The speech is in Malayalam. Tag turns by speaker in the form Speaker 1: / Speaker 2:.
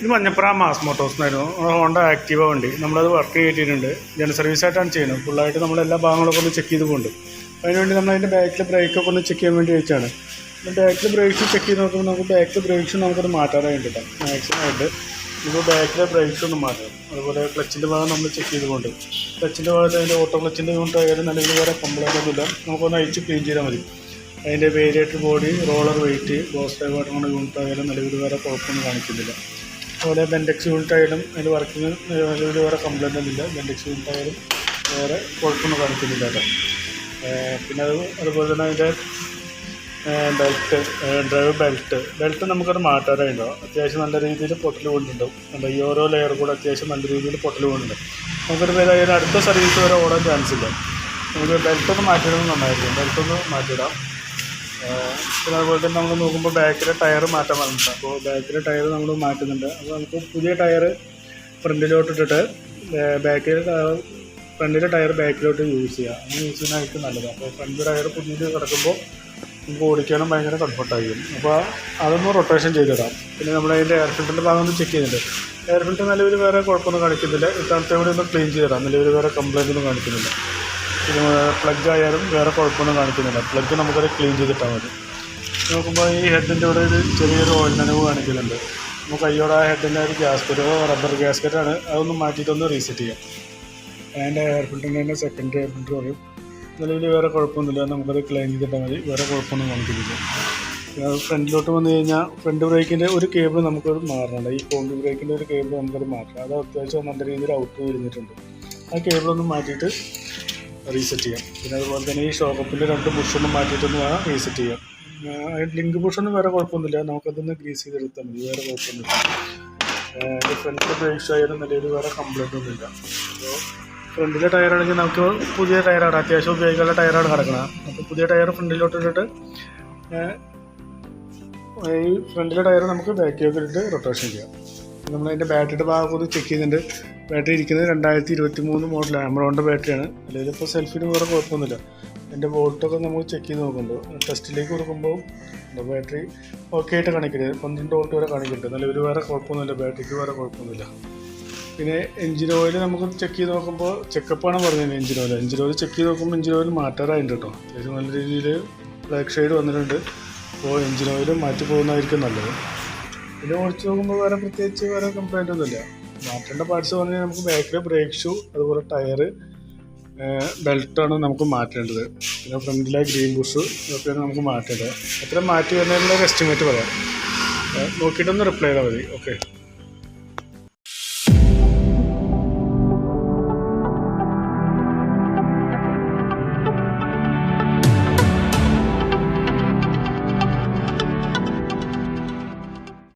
Speaker 1: ഇത് മഞ്ഞപ്പുറ മാസ് മോട്ടോഴ്സ് എന്നായിരുന്നു ഹോണ്ട ആക്റ്റീവ വണ്ടി. നമ്മളത് വർക്ക് ചെയ്തിട്ടുണ്ട്. ജന സർവീസ് ആയിട്ടാണ് ചെയ്യുന്നത്. ഫുള്ളായിട്ട് നമ്മൾ എല്ലാ ഭാഗങ്ങളൊക്കെ ഒന്ന് ചെക്ക് ചെയ്ത് പോകുന്നുണ്ട് അതിനുവേണ്ടി നമ്മൾ അതിന്റെ ബാക്കിലെ ബ്രേക്കൊക്കെ ഒന്ന് ചെക്ക് ചെയ്യാൻ വേണ്ടി വെച്ചാണ്. ബാക്കിലെ ബ്രേക്സ് ചെക്ക് ചെയ്ത് നോക്കുമ്പോൾ നമുക്ക് ബാക്കിലെ ബ്രേക്സ് നമുക്കത് മാറ്റാനായിട്ട് കിട്ടാം മാക്സിമം ആയിട്ട്. ഇപ്പോൾ ബാക്കിലെ ബ്രേക്സ് ഒന്ന് മാറ്റണം. അതുപോലെ ക്ലച്ചിന്റെ ഭാഗം നമ്മൾ ചെക്ക് ചെയ്തുകൊണ്ട് ക്ലച്ചിന്റെ ഭാഗത്ത് അതിന്റെ ഓട്ടോ ക്ലച്ചിന്റെ യൂണിറ്റ് ആയാലും നിലവിൽ വേറെ കംപ്ലൈന്റ് ഒന്നുമില്ല നമുക്കൊന്ന് അഴിച്ച് ക്ലീൻ ചെയ്താൽ മതി. അതിന്റെ variator body roller weight boss drive unit ആയാലും നിലവിൽ വേറെ കുഴപ്പമൊന്നും കാണിക്കുന്നില്ല. അതുപോലെ ബെൻഡെക്സ് യൂണിറ്റ് ആയാലും അതിന്റെ വർക്കിങ് നിലവിൽ വേറെ കംപ്ലൈന്റ് ഒന്നുമില്ല ബെൻഡെക്സ് യൂണിറ്റ് ആയാലും വേറെ കുഴപ്പമൊന്നും കാണിക്കുന്നില്ല കേട്ടോ. പിന്നെ അത് അതുപോലെ തന്നെ അതിന്റെ ബെൽറ്റ് ഡ്രൈവ് ബെൽറ്റ് ബെൽറ്റ് നമുക്കത് മാറ്റാനായിട്ടോ അത്യാവശ്യം നല്ല രീതിയിൽ പൊട്ടൽ കൊണ്ടുണ്ടാവും. അല്ല ഈ ഓരോ ലെയർ കൂടെ അത്യാവശ്യം നല്ല രീതിയിൽ പൊട്ടൽ കൊണ്ടുണ്ടാവും. നമുക്കൊരു അതിന് അടുത്ത സർവീസ് വരെ ഓടാൻ ചാൻസ് ഇല്ല. നമുക്ക് ബെൽറ്റ് ഒന്ന് മാറ്റിയിടുന്നത് നന്നായിരിക്കും ബെൽറ്റ് ഒന്ന് മാറ്റിയിടാം. പിന്നെ അതുപോലെ തന്നെ നമ്മൾ നോക്കുമ്പോൾ ബാക്കിലെ ടയർ മാറ്റാൻ പറഞ്ഞിട്ടുണ്ട്. അപ്പോൾ ബാക്കിലെ ടയർ നമ്മൾ മാറ്റുന്നുണ്ട്. അപ്പോൾ നമുക്ക് പുതിയ ടയർ ഫ്രണ്ടിലോട്ട് ഇട്ടിട്ട് ബാക്കിൽ ഫ്രണ്ടിലെ ടയർ ബാക്കിലോട്ട് യൂസ് ചെയ്യുക അങ്ങനെ യൂസ് ചെയ്യുന്നതായിരിക്കും നല്ലത്. അപ്പോൾ ഫ്രണ്ട് ടയർ പുതിയത് കിടക്കുമ്പോൾ നമുക്ക് ഓടിക്കാനും ഭയങ്കര കംഫർട്ടായിരിക്കും. അപ്പോൾ അതൊന്ന് റൊട്ടേഷൻ ചെയ്തിടാം. പിന്നെ നമ്മൾ അതിന്റെ എയർ ഫിൽറ്ററിന്റെ ഭാഗം ഒന്ന് ചെക്ക് ചെയ്യുന്നുണ്ട്. എയർ ഫിൽറ്റർ നിലവിൽ വേറെ കുഴപ്പമൊന്നും കാണിക്കുന്നില്ല. ഇത്തവണത്തെ കൂടി ഒന്ന് ക്ലീൻ ചെയ്തിടാം. നിലവിൽ വേറെ കംപ്ലയിന്റ് ഒന്നും കാണിക്കുന്നില്ല. പ്ലഗ് ആയാലും വേറെ കുഴപ്പമൊന്നും കാണിക്കുന്നില്ല. പ്ലഗ് നമുക്കത് ക്ലീൻ ചെയ്തിട്ടാൽ മതി. നോക്കുമ്പോൾ ഈ ഹെഡിന്റെ ഇവിടെ ഒരു ചെറിയൊരു ഓയിൽ നനവ് കാണിക്കുന്നുണ്ട്. നമുക്ക് കയ്യോടെ ആ ഹെഡിന്റെ ഒരു ഗ്യാസ്കറ്റ് റബ്ബർ ഗ്യാസ്കറ്റാണ് അതൊന്ന് മാറ്റിയിട്ടൊന്ന് റീസെറ്റ് ചെയ്യാം. അതിന്റെ എയർ ഫിൽറ്ററിന്റെ സെക്കൻഡ് എയർ ഫിൽറ്റർ പറയും. നിലവിൽ വേറെ കുഴപ്പമൊന്നുമില്ല. നമുക്കത് ക്ലീൻ ചെയ്തിട്ടാൽ മതി. വേറെ കുഴപ്പമൊന്നും കാണിക്കുന്നില്ല. ഫ്രണ്ടിലോട്ട് വന്നു കഴിഞ്ഞാൽ ഫ്രണ്ട് ബ്രേക്കിന്റെ ഒരു കേബിൾ നമുക്കത് മാറണുണ്ട് ഈ കോമ്പി ബ്രേക്കിന്റെ ഒരു കേബിൾ നമുക്കത് മാറ്റണം. അത് അത്യാവശ്യം നല്ല രീതിയിൽ ഔട്ട് വരുന്നിട്ടുണ്ട്. ആ കേബിളൊന്ന് മാറ്റിയിട്ട് റീസെറ്റ് ചെയ്യാം. പിന്നെ അതുപോലെ തന്നെ ഈ ഷോക്കപ്പിന്റെ രണ്ട് ബുഷൊന്നും മാറ്റിയിട്ടൊന്ന് വേണം റീസെറ്റ് ചെയ്യാം ലിങ്ക് ബുഷൊന്നും വേറെ കുഴപ്പമൊന്നുമില്ല. നമുക്കതൊന്ന് ഗ്രീസ് ചെയ്തെടുത്താൽ മതി. വേറെ കുഴപ്പമൊന്നുമില്ല. എന്റെ ഫ്രണ്ട് ബ്രേക്സ് ആയാലും നിലയിൽ വേറെ കംപ്ലൈന്റ് ഒന്നുമില്ല. അപ്പോൾ ഫ്രണ്ടിലെ ടയറാണെങ്കിൽ നമുക്ക് പുതിയ ടയറാണ് അത്യാവശ്യം ഉപയോഗിക്കാനുള്ള ടയറാണ് കിടക്കുന്നത് അപ്പോൾ പുതിയ ടയർ ഫ്രണ്ടിലോട്ട് ഇട്ടിട്ട് ഈ ഫ്രണ്ടിലെ ടയർ നമുക്ക് ബാക്കിലേക്ക് ഇട്ടിട്ട് റൊട്ടേഷൻ ചെയ്യാം. നമ്മൾ അതിന്റെ ബാറ്ററിയുടെ ഭാഗം ഒന്ന് ചെക്ക് ചെയ്യുന്നുണ്ട് ബാറ്ററി ഇരിക്കുന്നത് രണ്ടായിരത്തി ഇരുപത്തി മൂന്ന് മോഡൽ ആമറോണിന്റെ ബാറ്ററിയാണ് അല്ലെങ്കിൽ ഇപ്പോൾ സെൽഫിന് വേറെ കുഴപ്പമൊന്നുമില്ല. എന്റെ വോൾട്ടൊക്കെ നമ്മൾ ചെക്ക് ചെയ്ത് നോക്കുന്നുണ്ട്. ടെസ്റ്റിലേക്ക് കൊടുക്കുമ്പോൾ ബാറ്ററി ഓക്കെ ആയിട്ട് കാണിക്കുന്നത് പന്ത്രണ്ട് വോൾട്ട് വരെ കാണിക്കുന്നുണ്ട്. ഒരു വേറെ കുഴപ്പമൊന്നുമില്ല. ബാറ്ററിക്ക് വേറെ കുഴപ്പമൊന്നുമില്ല. പിന്നെ എഞ്ചിൻ ഓയിൽ നമുക്ക് ചെക്ക് ചെയ്ത് നോക്കുമ്പോൾ ചെക്കപ്പാണ് പറഞ്ഞത് engine oil engine oil check ചെയ്ത് നോക്കുമ്പോൾ എഞ്ചിൻ ഓയിൽ മാറ്റാറായിട്ടുണ്ട് കേട്ടോ. അത്യാവശ്യം നല്ല രീതിയിൽ ബ്ലാക്ക് ഷെയ്ഡ് വന്നിട്ടുണ്ട്. അപ്പോൾ എഞ്ചിൻ ഓയിൽ മാറ്റി പോകുന്നതായിരിക്കും നല്ലത്. പിന്നെ ഓടിച്ച് നോക്കുമ്പോൾ വേറെ പ്രത്യേകിച്ച് വേറെ കംപ്ലൈന്റ് ഒന്നുമില്ല. മാറ്റേണ്ട പാർട്സ് പറഞ്ഞാൽ നമുക്ക് ബാക്കിലെ ബ്രേക്ക് ഷൂ അതുപോലെ ടയർ ബെൽറ്റാണ് നമുക്ക് മാറ്റേണ്ടത്. പിന്നെ ഫ്രണ്ടിലെ ഗ്രീൻ ബുഷ് ഇതൊക്കെയാണ് നമുക്ക് മാറ്റേണ്ടത്. എത്ര മാറ്റി വരുന്നതിനുള്ള എസ്റ്റിമേറ്റ് പറയാം. നോക്കിയിട്ടൊന്ന് റിപ്ലൈ ചെയ്താൽ മതി. ഓക്കെ